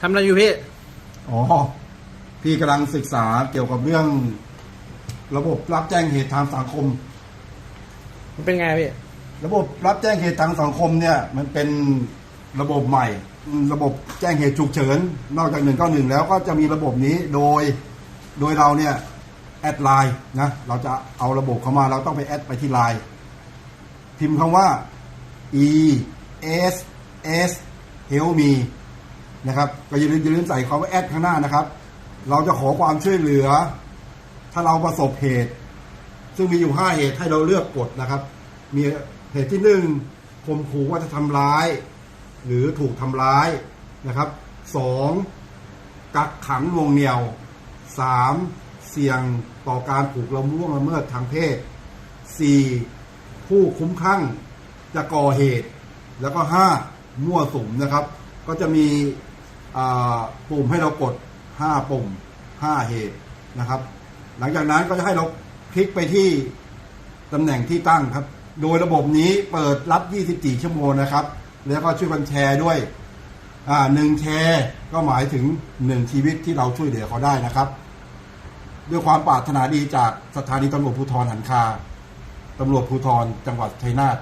ทำอะไรอยู่พี่ อ๋อ พี่กำลังศึกษาเกี่ยวกับเรื่อง ระบบรับแจ้งเหตุทางสังคม มันเป็นไงพี่ ระบบรับแจ้งเหตุทางสังคมเนี่ย มันเป็นระบบใหม่อืมระบบแจ้งเหตุฉุกเฉิน นอกจากหนึ่งก็หนึ่งแล้วก็จะมีระบบนี้โดยโดยเราเนี่ยแอดไลน์นะเราจะเอาระบบเข้ามาเราต้องไปแอดไปที่ไลน์พิมพ์คำว่า e s s help me นะครับก็อย่าลืมอย่าลืมใส่คำว่าแอดข้างหน้านะครับ เราจะขอความช่วยเหลือ ถ้าเราประสบเหตุ ซึ่งมีอยู่ 5 เหตุให้เราเลือกกดนะครับ มีเหตุที่หนึ่งข่มขู่ว่าจะทำร้าย หรือถูกทำร้ายนะครับสองกักขังวงเหนียวสามเสี่ยงต่อการถูกละล่วงละเมิดทางเพศสี่ผู้คุ้มคลั่งจะก่อเหตุ แล้วก็ห้ามั่วสุมนะครับ ก็จะมี ปุ่มให้เรากดห้าปุ่มห้าเหตุนะครับ หลังจากนั้นก็จะให้เราคลิกไปที่ตำแหน่งที่ตั้งครับ โดยระบบนี้เปิดรับ 24 ชั่วโมงนะครับ แล้วก็ช่วยกันแชร์ด้วยอ่าหนึ่งแชร์ก็หมายถึงหนึ่งชีวิตที่เราช่วยเหลือเขาได้นะครับ ด้วยความปรารถนาดีจากสถานีตำรวจภูธรหันคาตำรวจภูธรจังหวัดชัยนาท